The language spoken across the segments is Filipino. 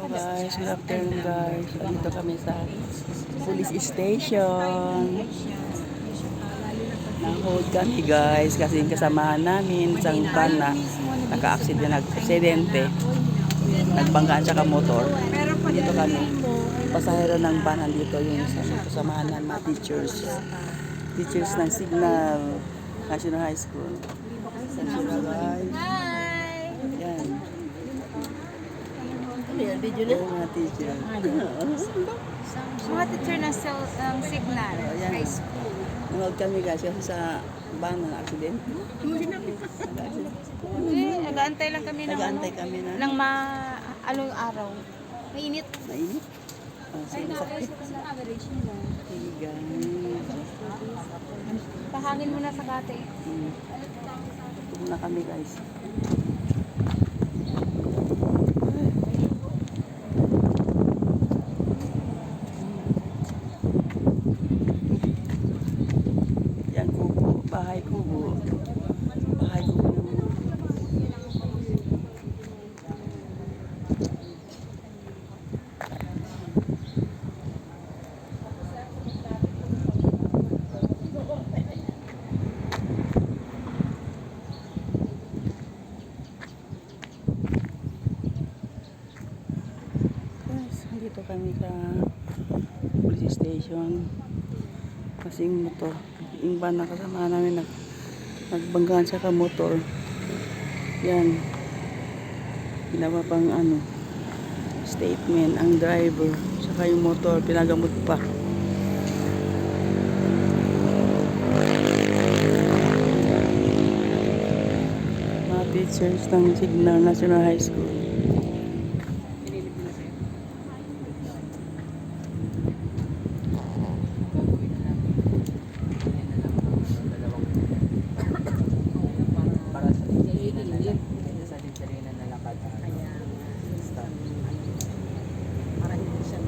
So guys, good afternoon guys. Dito kami sa police station. Nang-hold kami guys kasi yung kasamahan namin isang van na naka-accident, nag-aksidente. Nagbanggaan siya ka motor. Dito kami. Pasahero ng van nandito yung kasamahan ng mga teachers. Teachers ng Signal National High School. National guys. Hi! Yan. Video Yung mga teacher. Mga teacher na sa ang signal. Ayan. High school. Nanood kami guys kasi sa van ng accident. Hindi, nag-aantay lang kami ng Nag-aantay ano, kami na ng ma along araw. Mainit. mainit. Oh, sino sakit? Sige guys. Pahangin mo na sa kate. Hmm. Tulog na kami guys. Guys, dito kami sa police station. Kasi yung motor, yung van na kasama namin nag, nagbanggaan siya ka motor. Yan. Ginawa pang ano, statement ang driver. Saka yung motor, pinagamot pa. Mga teachers ng Signal National High School. para sa linya na lang. Sa linya na lang kada. para hindi siya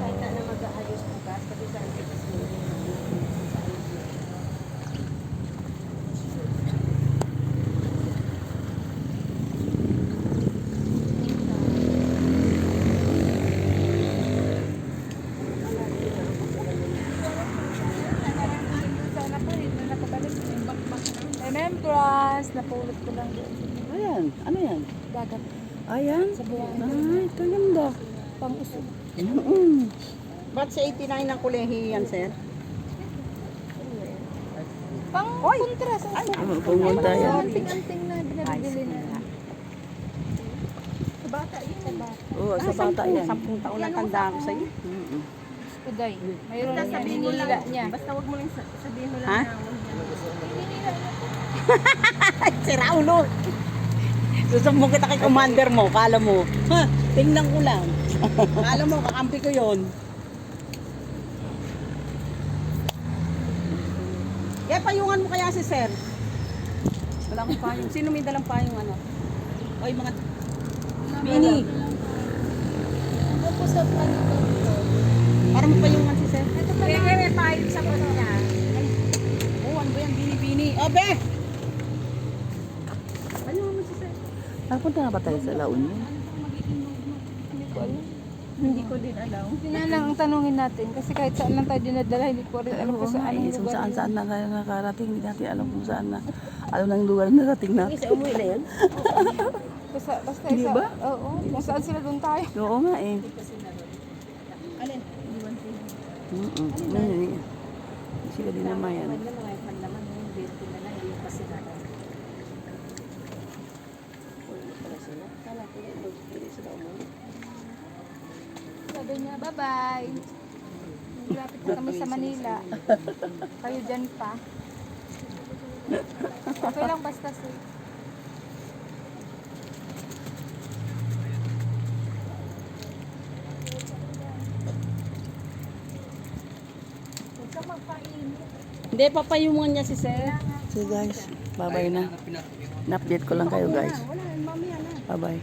kahit na mag-aayos ng gas kasi sa Sana po, hindi na nakabalik. Remembrance, napulot ko lang doon. Ayan, ano yan? Dagat. Ayan. Sa buwan. Ay, ito ganda. Pang-usog. Mm. Ba't sa 89 ng kolehiyo yan, sir? Pang-kontra sa usog. Ano, pumunta yan. Anting-anting na binabili na. Sa bata yun. Sa bata. Oo, sa bata yan. Sampung taon na tanda ko sa'yo. Mm-mm. Uday. Mayroon Basta yan. sabihin mo lang. niya. Basta wag mo lang sa- sabihin mo lang Ha? na Ay, sira ulo. Gusto mo kita kay commander mo, kala mo. Ha, tingnan ko lang. kala mo, kakampi ko yon. Kaya payungan mo kaya si sir. Wala akong payong. Sino may dalang payong ano? Oy, mga... Bini. Ako po sa ano to. Obe! Payungan mo si sir. Napunta na ba tayo sa La Union? Hindi ko din alam. Na lang ang tanungin natin. Kasi kahit saan lang tayo dinadala, hindi ko rin alam kung saan eh, kung saan saan na tayo nakarating, hindi natin alam kung saan na. Alam na yung lugar na narating natin. Isa umuwi na yan? Basta, basta Di isa. ba? Oo. Kung saan sila doon tayo. Oo nga eh. Alin? Mm-mm. Mm, Sila din naman yan. Naman na mga panlaman yung birthday na lang yung kasi na lang. Kala ko yung birthday sila umuwi. Sabi niya, bye-bye. Malapit na kami sa Manila. Kayo dyan pa. Okay lang basta safe. Hindi, papayungan niya si sir. So guys, bye-bye na. Na-update ko lang kayo guys. Bye-bye.